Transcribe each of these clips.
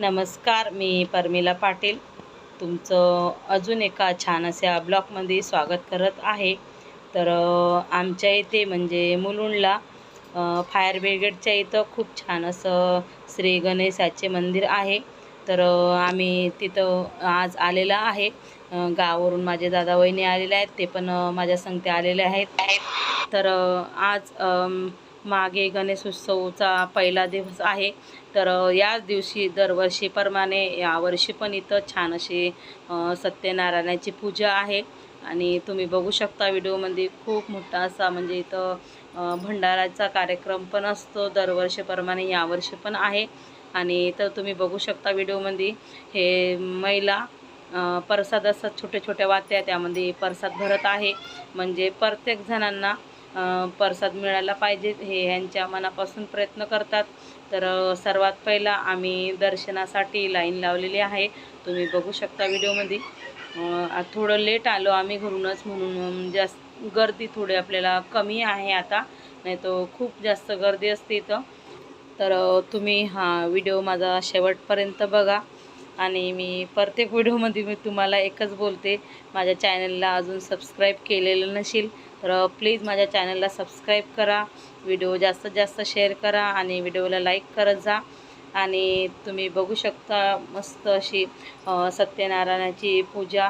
नमस्कार मी परमिला पाटील. तुमचं अजून एका छान अशा ब्लॉगमध्ये स्वागत करत आहे. तर आमच्या इथे म्हणजे मुलुंडला फायर ब्रिगेडच्या इथं खूप छान असं श्री गणेशाचे मंदिर आहे. तर आम्ही तिथं आज आलेलं आहे. गावावरून माझे दादा वहिनी आलेले आहेत ते पण माझ्या संगते आलेले आहेत. तर आज मागे गणेश उत्सवचा पहिला दिवस आहे. तर याच दिवशी दरवर्षीप्रमाणे यावर्षी पण इथं छान अशी सत्यनारायणाची पूजा आहे. आणि तुम्ही बघू शकता व्हिडिओमध्ये खूप मोठा असा म्हणजे इथं भंडाराचा कार्यक्रम पण असतो. दरवर्षीप्रमाणे यावर्षी पण आहे. आणि इथं तुम्ही बघू शकता व्हिडिओमध्ये हे महिला प्रसाद असतात छोट्या छोट्या वात्या त्यामध्ये प्रसाद भरत आहे. म्हणजे प्रत्येक जणांना प्रसाद मिळायला पाहिजे हे ह्यांच्या मनापासून प्रयत्न करतात. तर सर्वात पहिला आम्ही दर्शनासाठी लाईन लावलेली आहे. तुम्ही बघू शकता व्हिडिओमध्ये. थोडं लेट आलो आम्ही घरूनच म्हणून जास्त गर्दी थोडी आपल्याला कमी आहे आता. नाही तर खूप जास्त गर्दी असते इथं. तर तुम्ही हा व्हिडिओ माझा शेवटपर्यंत बघा. आणि मी प्रत्येक व्हिडिओमध्ये मी तुम्हाला एकच बोलते. माझ्या चॅनलला अजून सबस्क्राईब केलेलं नसेल तर प्लीज माझ्या चॅनलला सबस्क्राईब करा व्हिडिओ जास्तीत जास्त शेअर करा आणि व्हिडिओला लाईक करत जा. आणि तुम्ही बघू शकता मस्त अशी सत्यनारायणाची पूजा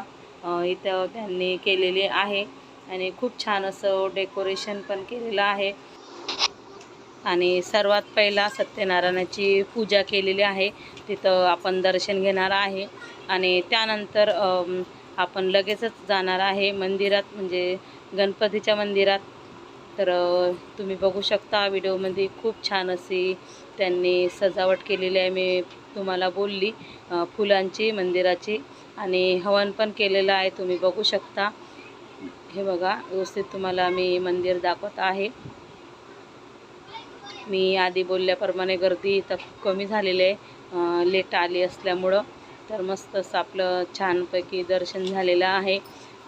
इथं त्यांनी केलेली आहे. आणि खूप छान असं डेकोरेशन पण केलेलं आहे. आणि सर्वात पहिला सत्यनारायणाची पूजा केलेली आहे. तिथं आपण दर्शन घेणार आहे. आणि त्यानंतर आपण लगेचच जाणार आहे मंदिरात म्हणजे गणपतीच्या मंदिरात. तर तुम्ही बघू शकता व्हिडिओमध्ये खूप छान अशी त्यांनी सजावट केलेली आहे. मी तुम्हाला बोलली फुलांची मंदिराची आणि हवन पण केलेलं आहे. तुम्ही बघू शकता. हे बघा व्यवस्थित तुम्हाला मी मंदिर दाखवत आहे. मी आधी बोलल्याप्रमाणे गर्दी इथं कमी झालेली आहे. लेट आली असल्यामुळं. तर मस्त असं आपलं छानपैकी दर्शन झालेलं आहे.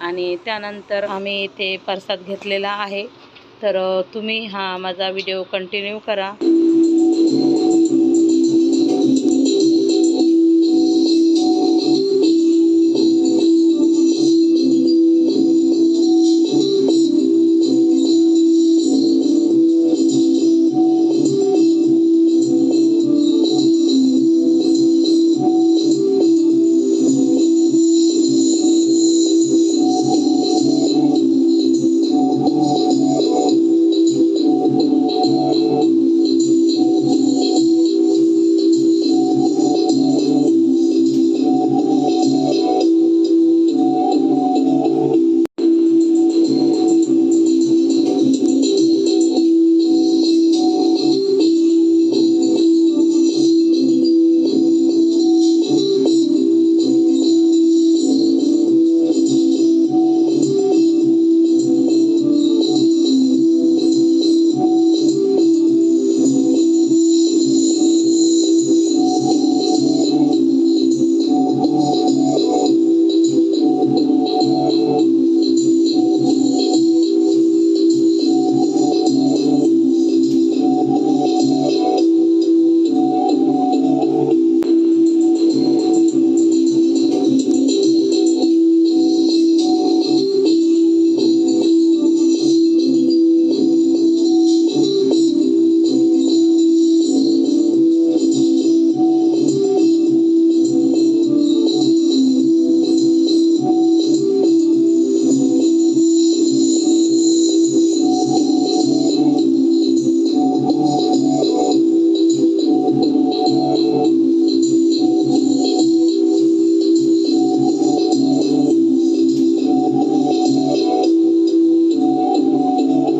आणि त्यानंतर आम्ही इथे प्रसाद घेतलेला आहे. तर तुम्ही हा माझा व्हिडिओ कंटिन्यू करा.